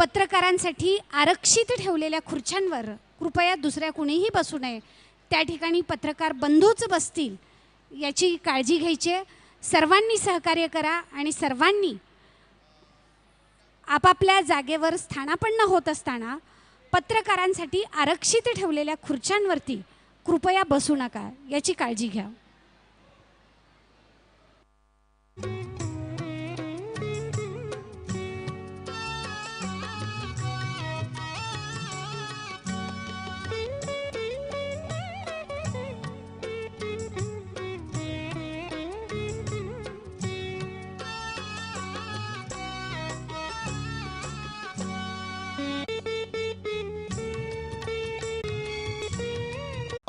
पत्रकारांसाठी आरक्षित ठेवलेल्या खुर्च्यांवर कृपया दुसऱ्या कुणीही बसू नये. त्या ठिकाणी पत्रकार बंधूच बसतील याची काळजी घ्यायची आहे. सर्वांनी सहकार्य करा आणि सर्वांनी आपापल्या जागेवर स्थानापन्न होत असताना पत्रकारांसाठी आरक्षित ठेवलेल्या खुर्च्यांवरती कृपया बसू नका याची काळजी घ्या.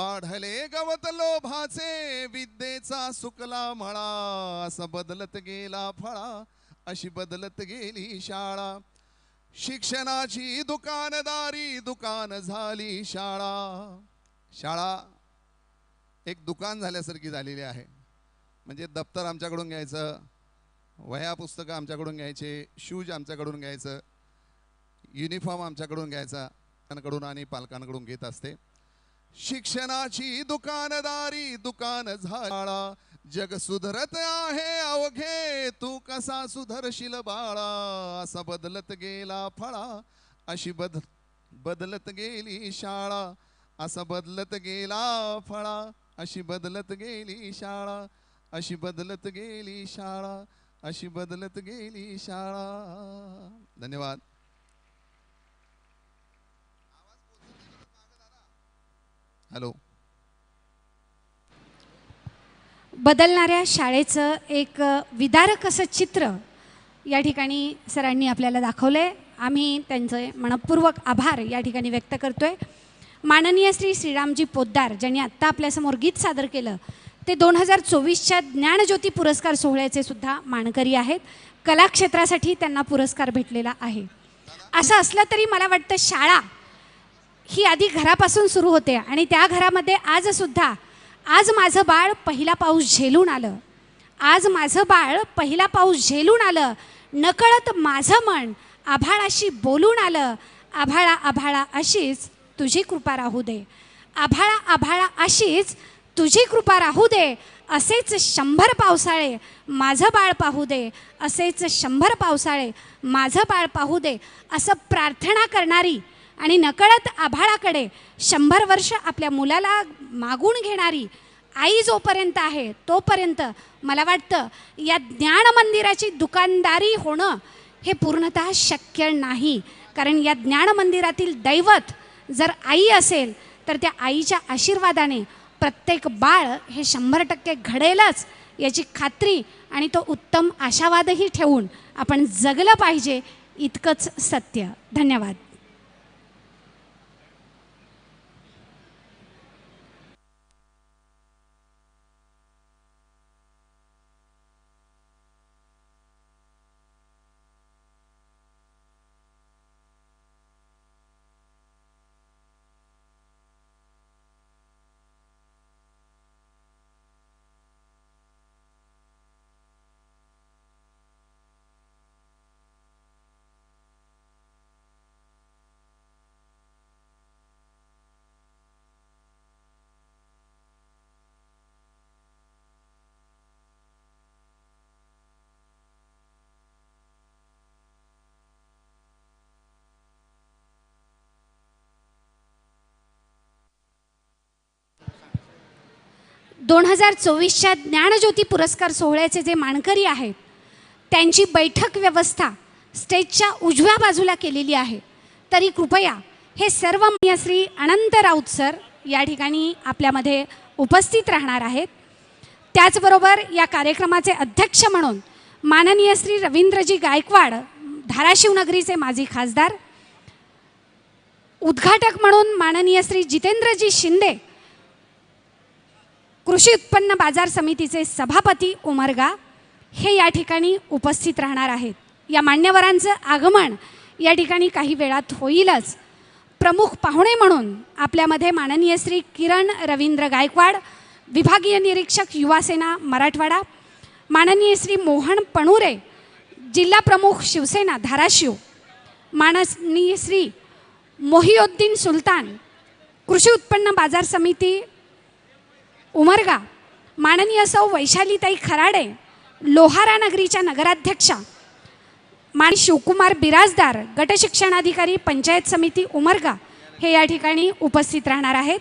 वाढले गवत लोभाचे विद्येचा सुकला मळा असं बदलत गेला फळा अशी बदलत गेली शाळा. शिक्षणाची दुकानदारी दुकान झाली शाळा. शाळा एक दुकान झाल्यासारखी झालेली आहे. म्हणजे दप्तर आमच्याकडून घ्यायचं वह्या पुस्तकं आमच्याकडून घ्यायचे शूज आमच्याकडून घ्यायचं युनिफॉर्म आमच्याकडून घ्यायचा त्यांकडून आणि पालकांकडून घेत असते. शिक्षणाची दुकानदारी दुकान झाला. जग सुधरत आहे अवघे. तू कसा सुधरशील बाळा? असा बदलत गेला फळा. अशी बद बदलत गेली शाळा. असा बदलत गेला फळा. अशी बदलत गेली शाळा. अशी बदलत गेली शाळा. अशी बदलत गेली शाळा. धन्यवाद. हॅलो. बदलणाऱ्या शाळेचं एक विदारक असं चित्र या ठिकाणी सरांनी आपल्याला दाखवलं आहे आम्ही त्यांचे मनपूर्वक आभार या ठिकाणी व्यक्त करतो आहे माननीय श्री श्रीरामजी पोद्दार ज्यांनी आत्ता आपल्यासमोर गीत सादर केलं ते दोन हजार चोवीसच्या ज्ञानज्योती पुरस्कार सोहळ्याचे सुद्धा मानकरी आहेत. कलाक्षेत्रासाठी त्यांना पुरस्कार भेटलेला आहे. असं असलं तरी मला वाटतं शाळा ही आधी घरापासून सुरू होते आणि त्या घरामध्ये आजसुद्धा आज माझं बाळ पहिला पाऊस झेलून आलं. आज माझं बाळ पहिला पाऊस झेलून आलं. नकळत माझं मन आभाळाशी बोलून आलं. आभाळा आभाळा अशीच तुझी कृपा राहू दे. आभाळा आभाळा अशीच तुझी कृपा राहू दे. असेच शंभर पावसाळे माझं बाळ पाहू दे. असेच शंभर पावसाळे माझं बाळ पाहू दे. असं प्रार्थना करणारी आणि नकळत आभाळाकडे शंभर वर्ष आपल्या मुलाला मागून घेणारी आई जोपर्यंत आहे तोपर्यंत मला वाटतं या ज्ञान मंदिराची दुकानदारी होणं हे पूर्णतः शक्य नाही. कारण या ज्ञान मंदिरातील दैवत जर आई असेल तर त्या आईच्या आशीर्वादाने प्रत्येक बाळ हे शंभर टक्के घडेलच याची खात्री आणि तो उत्तम आशावादही ठेवून आपण जगलं पाहिजे इतकंच सत्य. धन्यवाद. दोन हजार चोवीसच्या ज्ञानज्योती पुरस्कार सोहळ्याचे जे मानकरी आहेत त्यांची बैठक व्यवस्था स्टेजच्या उजव्या बाजूला केलेली आहे. तरी कृपया हे सर्व श्री अनंत राऊत सर या ठिकाणी आपल्यामध्ये उपस्थित राहणार आहेत. त्याचबरोबर या कार्यक्रमाचे अध्यक्ष म्हणून माननीय श्री रवींद्रजी गायकवाड धाराशिव नगरीचे माजी खासदार उद्घाटक म्हणून माननीय श्री जितेंद्रजी शिंदे कृषी उत्पन्न बाजार समितीचे सभापती उमरगा हे या ठिकाणी उपस्थित राहणार आहेत. या मान्यवरांचं आगमन या ठिकाणी काही वेळात होईलच. प्रमुख पाहुणे म्हणून आपल्यामध्ये माननीय श्री किरण रवींद्र गायकवाड विभागीय निरीक्षक युवासेना मराठवाडा माननीय श्री मोहन पणुरे जिल्हा प्रमुख शिवसेना धाराशिव माननीय श्री मोहिउद्दीन सुलतान कृषी उत्पन्न बाजार समिती उमरगा माननीय सौ वैशालीताई खराडे लोहारा नगरीच्या नगराध्यक्षा माणी शिवकुमार बिराजदार गटशिक्षणाधिकारी पंचायत समिती उमरगा हे या ठिकाणी उपस्थित राहणार आहेत.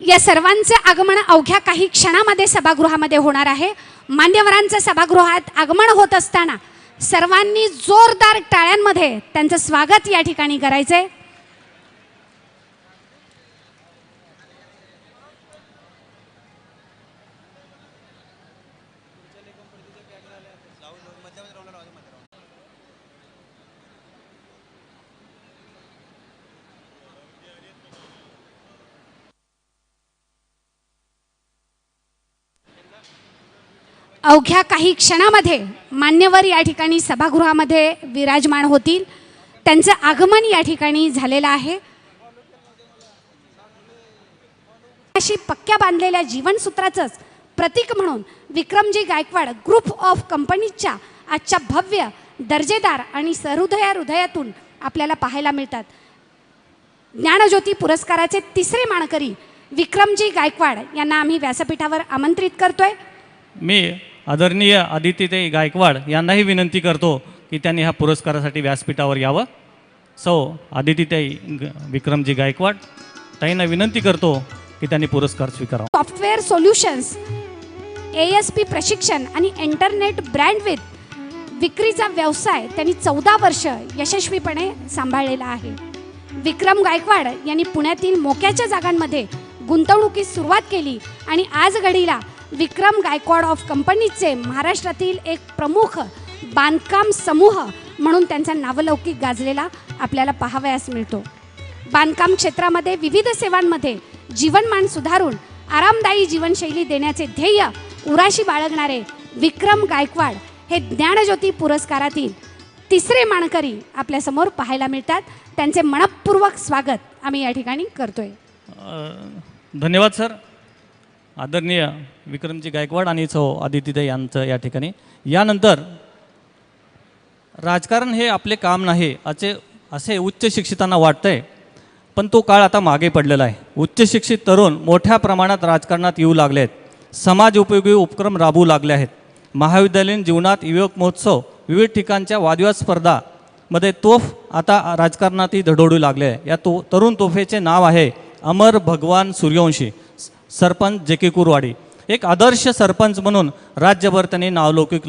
या सर्वांचे आगमन अवघ्या काही क्षणामध्ये सभागृहामध्ये होणार आहे. मान्यवरांचं सभागृहात आगमन होत असताना सर्वांनी जोरदार टाळ्यांमध्ये त्यांचं स्वागत या ठिकाणी करायचंय. अवघ्या काही क्षणामध्ये मान्यवर या ठिकाणी सभागृहामध्ये विराजमान होतील. त्यांचं आगमन या ठिकाणी झालेलं आहे. अशी पक्क्या बांधलेल्या जीवनसूत्राचंच प्रतीक म्हणून विक्रमजी गायकवाड ग्रुप ऑफ कंपनीजच्या आजच्या भव्य दर्जेदार आणि सहृदया हृदयातून आपल्याला पाहायला मिळतात. ज्ञानज्योती पुरस्काराचे तिसरे मानकरी विक्रमजी गायकवाड यांना आम्ही व्यासपीठावर आमंत्रित करतोय. मी आदरणीय आदित्यते गायकवाड यांनाही विनंती करतो की त्यांनी ह्या पुरस्कारासाठी व्यासपीठावर यावं. सौ आदित्यताई ग- विक्रमजी गायकवाड ताईंना विनंती करतो की त्यांनी पुरस्कार स्वीकारावा. Software solutions A S P प्रशिक्षण आणि इंटरनेट ब्रँडविथ विक्रीचा व्यवसाय त्यांनी चौदा वर्ष यशस्वीपणे सांभाळलेला आहे. विक्रम गायकवाड यांनी पुण्यातील मोक्याच्या जागांमध्ये गुंतवणुकीस सुरुवात केली आणि आज घडीला विक्रम गायकवाड ऑफ कंपनीचे महाराष्ट्रातील एक प्रमुख बांधकाम समूह म्हणून त्यांचा नावलौकिक गाजलेला आपल्याला पाहावयास मिळतो. बांधकाम क्षेत्रामध्ये विविध सेवांमध्ये जीवनमान सुधारून आरामदायी जीवनशैली देण्याचे ध्येय उराशी बाळगणारे विक्रम गायकवाड हे ज्ञानज्योती पुरस्कारातील तिसरे मानकरी आपल्यासमोर पाहायला मिळतात. त्यांचे मनपूर्वक स्वागत आम्ही या ठिकाणी करतोय. धन्यवाद सर. आदरणीय विक्रमजी गायकवाड आणि सौ आदित्य यांचं या ठिकाणी. यानंतर राजकारण हे आपले काम नाही असे असे उच्च शिक्षितांना वाटतंय पण तो काळ आता मागे पडलेला आहे. उच्च शिक्षित तरुण मोठ्या प्रमाणात राजकारणात येऊ लागले आहेत. समाज उपयोगी उपक्रम राबवू लागले आहेत. महाविद्यालयीन जीवनात युवक महोत्सव विविध ठिकाणच्या वादविवाद स्पर्धामध्ये तोफ आता राजकारणातही धडोडू लागले आहे. या तो तरुण तोफेचे नाव आहे अमर भगवान सूर्यवंशी. सरपंच जे के कुरवाडी. एक आदर्श सरपंच म्हणून राज्यभर त्यांनी नावलौकिक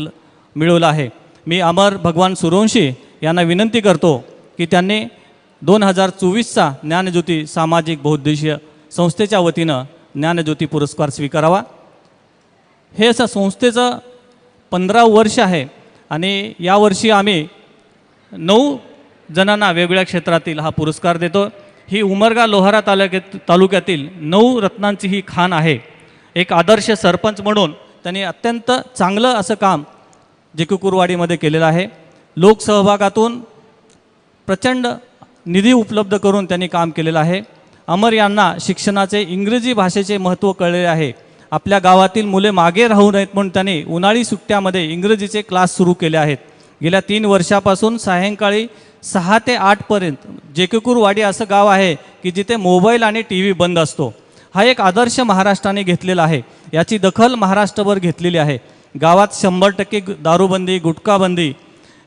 मिळवलं आहे. मी अमर भगवान सुरवंशी यांना विनंती करतो की त्यांनी दोन हजार चोवीसचा ज्ञानज्योती सामाजिक बहुद्देशीय संस्थेच्या वतीनं ज्ञानज्योती पुरस्कार स्वीकारावा. हे असं संस्थेचं पंधरा वर्ष आहे आणि यावर्षी आम्ही नऊ जणांना वेगवेगळ्या क्षेत्रातील हा पुरस्कार देतो. ही उमरगा लोहारा तालुक्यात तालुक्यातील नऊ रत्नांची ही खाण आहे. एक आदर्श सरपंच म्हणून त्यांनी अत्यंत चांगलं असं काम जेकुकुरवाडीमध्ये केलेलं आहे. लोकसहभागातून प्रचंड निधी उपलब्ध करून त्यांनी काम केलेलं आहे. अमर यांना शिक्षणाचे इंग्रजी भाषेचे महत्त्व कळलेले आहे. आपल्या गावातील मुले मागे राहू नयेत म्हणून त्यांनी उन्हाळी सुट्ट्यामध्ये इंग्रजीचे क्लास सुरू केले आहेत. गेल्या तीन वर्षापासून सायंकाळी सहा ते आठपर्यंत जेकेकूरवाडी असं गाव आहे की जिथे मोबाईल आणि टी व्ही बंद असतो. हा एक आदर्श महाराष्ट्राने घेतलेला आहे. याची दखल महाराष्ट्रभर घेतलेली आहे. गावात शंभर टक्के दारूबंदी गुटखाबंदी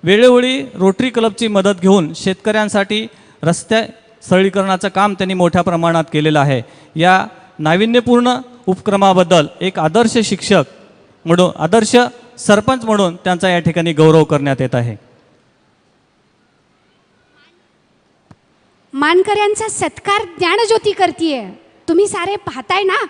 वेळोवेळी रोटरी क्लबची मदत घेऊन शेतकऱ्यांसाठी रस्त्या सरळीकरणाचं काम त्यांनी मोठ्या प्रमाणात केलेलं आहे. या नाविन्यपूर्ण उपक्रमाबद्दल एक आदर्श शिक्षक म्हणून आदर्श सरपंच म्हणून त्यांचा या ठिकाणी गौरव करण्यात येत आहे. मानकऱ्यांचा सत्कार ज्ञानज्योती करतीये. तुम्ही सारे पाहताय ना?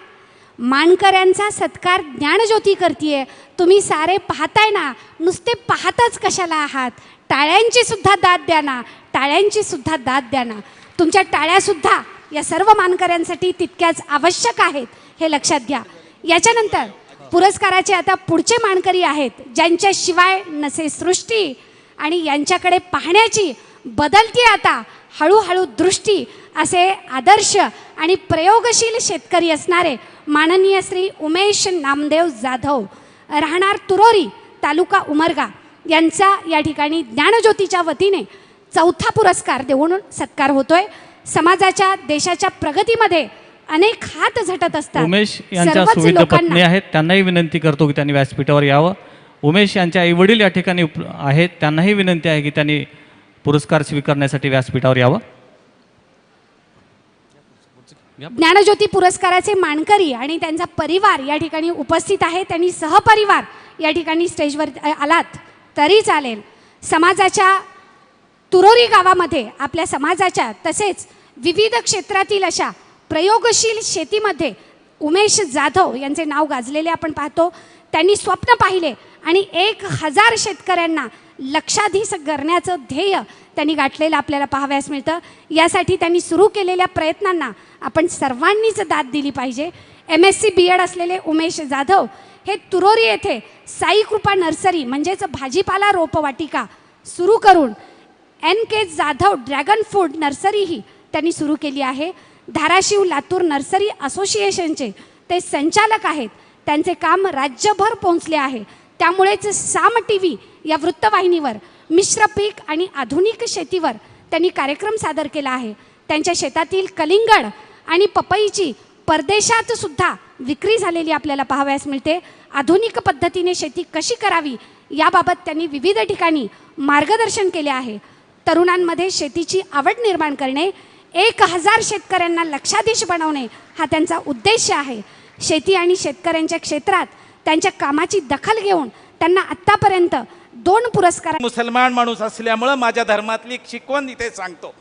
मानकऱ्यांचा सत्कार ज्ञानज्योती करतीये. तुम्ही सारे पाहताय ना? नुसते पाहताच कशाला आहात? टाळ्यांची सुद्धा दाद द्या ना. टाळ्यांची सुद्धा दाद द्या ना. तुमच्या टाळ्यासुद्धा या सर्व मानकऱ्यांसाठी तितक्याच आवश्यक आहेत हे लक्षात घ्या. याच्यानंतर पुरस्काराचे आता पुढचे मानकरी आहेत ज्यांच्याशिवाय नसे सृष्टी आणि यांच्याकडे पाहण्याची बदलती आता. हळूहळू दृष्टी असे आदर्श आणि प्रयोगशील शेतकरी असणारे माननीय श्री उमेश नामदेव जाधव राहणार तुरोरी तालुका उमरगा यांचा या ठिकाणी ज्ञानज्योतीच्या वतीने चौथा पुरस्कार देऊन सत्कार होतोय. समाजाच्या देशाच्या प्रगतीमध्ये अनेक हात झटत असतात. उमेश यांच्या सुविध पत्नी आहेत त्यांनाही विनंती करतो की त्यांनी व्यासपीठावर यावं. उमेश यांचे आई वडील या ठिकाणी आहेत त्यांनाही विनंती आहे की त्यांनी पुरस्कार स्वीकारण्यासाठी व्यासपीठावर यावं? ज्ञानज्योती पुरस्काराचे मानकरी आणि त्यांचा परिवार या ठिकाणी उपस्थित आहे. त्यांनी सहपरिवार या ठिकाणी स्टेजवर आलात तरी चालेल. समाजाच्या तुरोरी गावामध्ये आपल्या समाजाच्या तसेच विविध क्षेत्रातील अशा प्रयोगशील शेतीमध्ये उमेश जाधव यांचे नाव गाजलेले आपण पाहतो. त्यांनी स्वप्न पाहिले आणि एक हजार शेतकऱ्यांना लक्षाधीश करण्याचं ध्येय त्यांनी गाठलेलं आपल्याला पाहाव्यास मिळतं. यासाठी त्यांनी सुरू केलेल्या प्रयत्नांना आपण सर्वांनीच दाद दिली पाहिजे. M S C B Ed असलेले उमेश जाधव हे तुरोरी येथे साई कृपा नर्सरी म्हणजेच भाजीपाला रोपवाटिका सुरू करून N K Jadhav dragon food नर्सरीही त्यांनी सुरू केली आहे. धाराशिव लातूर नर्सरी असोसिएशनचे ते संचालक आहेत. त्यांचे काम राज्यभर पोहोचले आहे. त्यामुळेच साम टी व्ही या वृत्तवाहिनीवर मिश्र पीक आणि आधुनिक शेतीवर त्यांनी कार्यक्रम सादर केला आहे. त्यांच्या शेतातील कलिंगड आणि पपईची परदेशात सुद्धा विक्री झालेली आपल्याला पाहावयास मिळते. आधुनिक पद्धतीने शेती कशी करावी याबाबत त्यांनी विविध ठिकाणी मार्गदर्शन केले आहे. तरुणांमध्ये शेतीची आवड निर्माण करणे एक हजार शेतकऱ्यांना लक्षाधीश बनवणे हा त्यांचा उद्देश आहे. शेती आणि शेतकऱ्यांच्या क्षेत्रात त्यांच्या कामाची दखल घेऊन त्यांना आत्तापर्यंत दोन पुरस्कार मुसलमान माणूस असल्यामुळं माझ्या धर्मातली एक शिकवण इथे सांगतो.